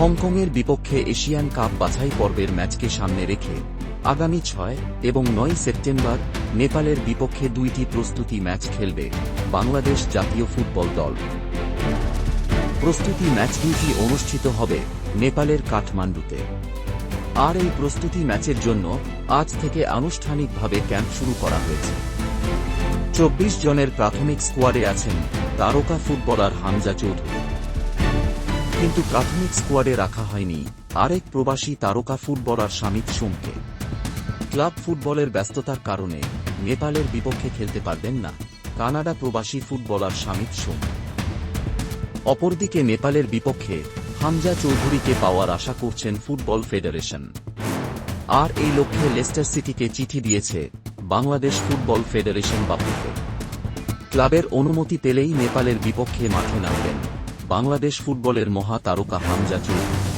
হংকংয়ের বিপক্ষে Asian cup বাছাই পর্বের ম্যাচকে সামনে রেখে আগামী ছয় এবং নয় সেপ্টেম্বর নেপালের বিপক্ষে দুইটি প্রস্তুতি ম্যাচ খেলবে বাংলাদেশ জাতীয় ফুটবল দল। প্রস্তুতি ম্যাচ দুইটি অনুষ্ঠিত হবে নেপালের কাঠমান্ডুতে। আর এই প্রস্তুতি ম্যাচের জন্য আজ থেকে আনুষ্ঠানিকভাবে ক্যাম্প শুরু করা হয়েছে। চব্বিশ জনের প্রাথমিক স্কোয়াডে আছেন তারকা ফুটবলার হামজা চৌধুরী। কিন্তু প্রাথমিক স্কোয়াডে রাখা হয়নি। আরেক প্রবাসী তারকা ফুটবলার শামিত সোমকে। ক্লাব ফুটবলের ব্যস্ততার কারণে নেপালের বিপক্ষে খেলতে পারবেন না কানাডা প্রবাসী ফুটবলার শামিত সোম। অপরদিকে নেপালের বিপক্ষে হামজা চৌধুরীকে পাওয়ার আশা করছেন ফুটবল ফেডারেশন। আর এই লক্ষ্যে লেস্টার সিটিকে চিঠি দিয়েছে বাংলাদেশ ফুটবল ফেডারেশন বাপুকে। ক্লাবের অনুমতি পেলেই নেপালের বিপক্ষে মাঠে নামবেন বাংলাদেশ ফুটবলের মহা তারকা হামজা চৌধুরী